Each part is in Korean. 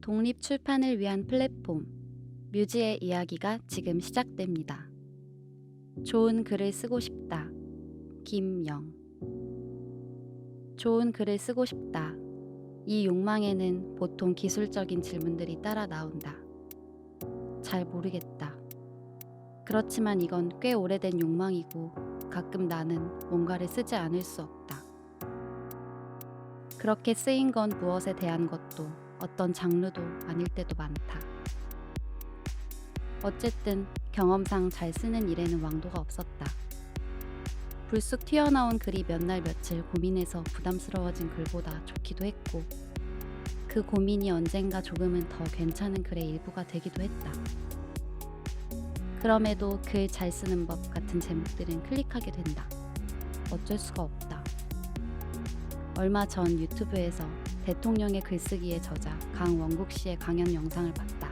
독립 출판을 위한 플랫폼 뮤지의 이야기가 지금 시작됩니다. 좋은 글을 쓰고 싶다. 김영 좋은 글을 쓰고 싶다. 이 욕망에는 보통 기술적인 질문들이 따라 나온다. 잘 모르겠다. 그렇지만 이건 꽤 오래된 욕망이고 가끔 나는 뭔가를 쓰지 않을 수 없다. 그렇게 쓰인 건 무엇에 대한 것도 어떤 장르도 아닐 때도 많다. 어쨌든 경험상 잘 쓰는 일에는 왕도가 없었다. 불쑥 튀어나온 글이 몇 날 며칠 고민해서 부담스러워진 글보다 좋기도 했고, 그 고민이 언젠가 조금은 더 괜찮은 글의 일부가 되기도 했다. 그럼에도 글 잘 쓰는 법 같은 제목들은 클릭하게 된다. 어쩔 수가 없다. 얼마 전 유튜브에서 대통령의 글쓰기의 저자 강원국 씨의 강연 영상을 봤다.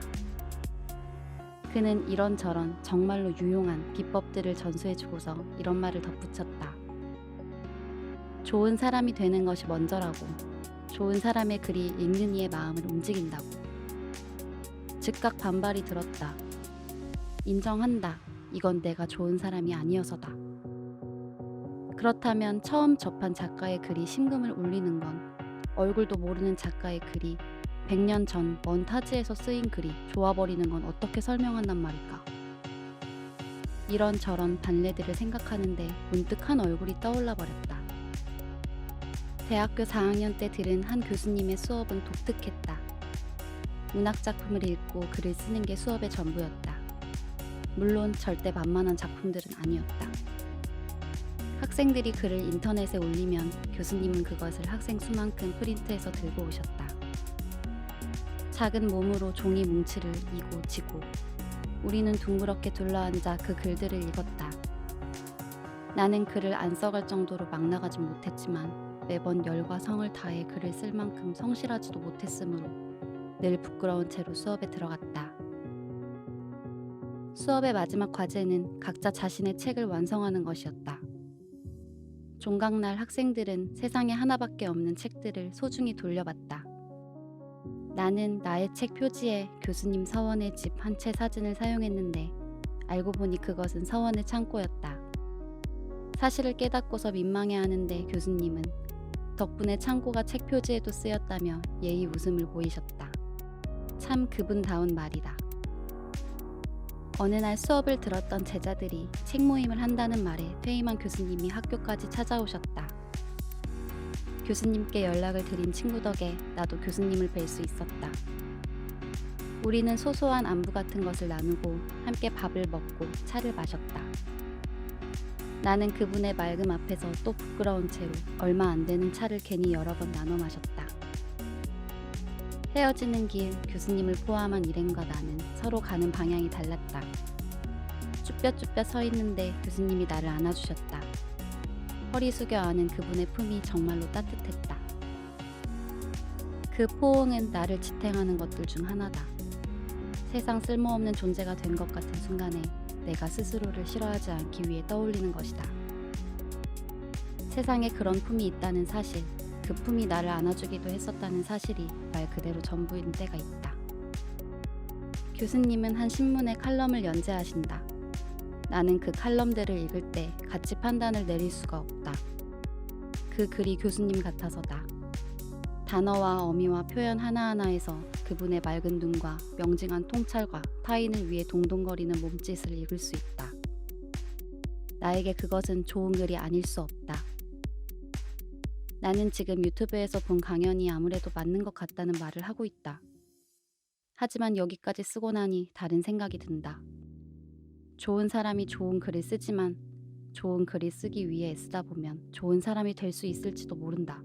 그는 이런저런 정말로 유용한 비법들을 전수해주고서 이런 말을 덧붙였다. 좋은 사람이 되는 것이 먼저라고. 좋은 사람의 글이 읽는 이의 마음을 움직인다고. 즉각 반발이 들었다. 인정한다. 이건 내가 좋은 사람이 아니어서다. 그렇다면 처음 접한 작가의 글이 심금을 울리는 건 얼굴도 모르는 작가의 글이 100년 전 먼 타지에서 쓰인 글이 좋아버리는 건 어떻게 설명한단 말일까? 이런저런 반례들을 생각하는데 문득 한 얼굴이 떠올라 버렸다. 대학교 4학년 때 들은 한 교수님의 수업은 독특했다. 문학 작품을 읽고 글을 쓰는 게 수업의 전부였다. 물론 절대 만만한 작품들은 아니었다. 학생들이 글을 인터넷에 올리면 교수님은 그것을 학생 수만큼 프린트해서 들고 오셨다. 작은 몸으로 종이 뭉치를 이고 지고 우리는 둥그렇게 둘러앉아 그 글들을 읽었다. 나는 글을 안 써갈 정도로 막 나가진 못했지만 매번 열과 성을 다해 글을 쓸 만큼 성실하지도 못했으므로 늘 부끄러운 채로 수업에 들어갔다. 수업의 마지막 과제는 각자 자신의 책을 완성하는 것이었다. 종강날 학생들은 세상에 하나밖에 없는 책들을 소중히 돌려봤다. 나는 나의 책 표지에 교수님 서원의 집 한 채 사진을 사용했는데 알고 보니 그것은 서원의 창고였다. 사실을 깨닫고서 민망해 하는데 교수님은 덕분에 창고가 책 표지에도 쓰였다며 예의 웃음을 보이셨다. 참 그분다운 말이다. 어느 날 수업을 들었던 제자들이 책 모임을 한다는 말에 퇴임한 교수님이 학교까지 찾아오셨다. 교수님께 연락을 드린 친구 덕에 나도 교수님을 뵐 수 있었다. 우리는 소소한 안부 같은 것을 나누고 함께 밥을 먹고 차를 마셨다. 나는 그분의 맑음 앞에서 또 부끄러운 채로 얼마 안 되는 차를 괜히 여러 번 나눠 마셨다. 헤어지는 길 교수님을 포함한 일행과 나는 서로 가는 방향이 달랐다. 쭈뼛쭈뼛 서 있는데 교수님이 나를 안아주셨다. 허리 숙여 안은 그분의 품이 정말로 따뜻했다. 그 포옹은 나를 지탱하는 것들 중 하나다. 세상 쓸모없는 존재가 된 것 같은 순간에 내가 스스로를 싫어하지 않기 위해 떠올리는 것이다. 세상에 그런 품이 있다는 사실, 그 품이 나를 안아주기도 했었다는 사실이 말 그대로 전부인 때가 있다. 교수님은 한 신문에 칼럼을 연재하신다. 나는 그 칼럼들을 읽을 때 같이 판단을 내릴 수가 없다. 그 글이 교수님 같아서다. 단어와 어미와 표현 하나하나에서 그분의 맑은 눈과 명징한 통찰과 타인을 위해 동동거리는 몸짓을 읽을 수 있다. 나에게 그것은 좋은 글이 아닐 수 없다. 나는 지금 유튜브에서 본 강연이 아무래도 맞는 것 같다는 말을 하고 있다. 하지만 여기까지 쓰고 나니 다른 생각이 든다. 좋은 사람이 좋은 글을 쓰지만 좋은 글을 쓰기 위해 쓰다 보면 좋은 사람이 될 수 있을지도 모른다.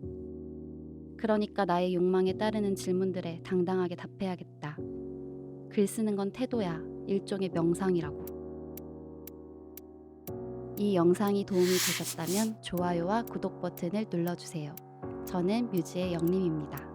그러니까 나의 욕망에 따르는 질문들에 당당하게 답해야겠다. 글 쓰는 건 태도야. 일종의 명상이라고. 이 영상이 도움이 되셨다면 좋아요와 구독 버튼을 눌러주세요. 저는 뮤지의 영림입니다.